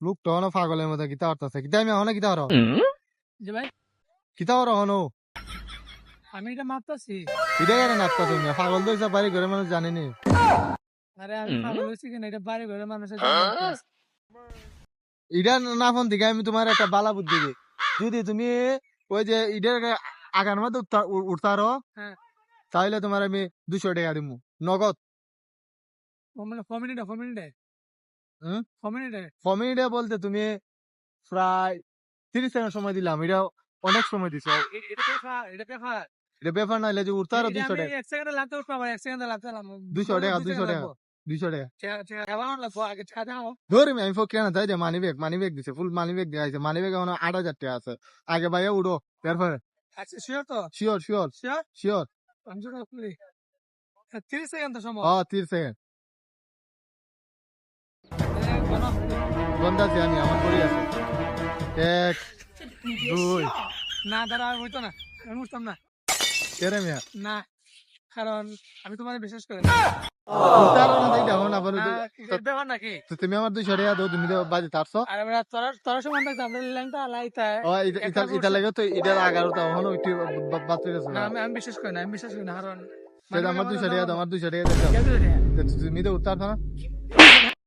লোক তো হনো পাগলের মতো হরতাছে। কিতা আমি হনো হর যে ভাই। হর হনো আমি এটা মাপতাছি এটা কেন নাচতা তুমি পাগল তো হিসাব বাড়ি ঘরে মানুষ জানেনি? আরে আমি পাগল হয়েছি কিনা এটা বাড়ি ঘরে জন্য ইডা না ফোন দিকে আমি তোমার একটা বালা বুদ্ধি দিই যদি তুমি ওই যে ইডের আগার মধ্যে উঠতারো হ্যাঁ। তাহলে তোমার আমি দুশো টাকা দিব নগদ। মিনিটে মিনিটে। হুম? ক মিনিটে কমিটে বলতে তুমি প্রায় তিরিশ সেকেন্ড সময় দিলাম। এটা অনেক সময় দিছো। এটা ব্যাপার নাইলে যে উঠতারো এটা দুশো আমি টাকা। দুশো টাকা, ধরি আমি ফকির না তাই যে মানি ব্যাগ মানি ব্যাগ দিছে ফুল মানি ব্যাগ দিয়ে মানি ব্যাগ আট হাজার টাকা আছে। আগে ভাইয়া উঠো তারপরে। আচ্ছা শিওর তো? শিওর শিওর শিওর শিওর আমি যেটা খুলি তিরিশ সেকেন্ড তো সময়। হ তিরিশ সেকেন্ড। গন্ধ আছে আমি আমার পরি আছে। এক দুই। না দাঁড়া হইতো না। আমি উঠতাম না। কেরে মিয়া? না কারণ আমি তোমার বিশ্বাস করি না। তুমি আমার দুশো টাকা দাও তুমি বাজে আমরা তোরা সমান এটা লাগে তো। হলো একটু বাচ্চা গেছে। আমি আমি বিশ্বাস করি না আমি বিশ্বাস করি না কারণ আমার দুশো টাকা দাও আমার টাকা। তো তুমি তো উঠতার না।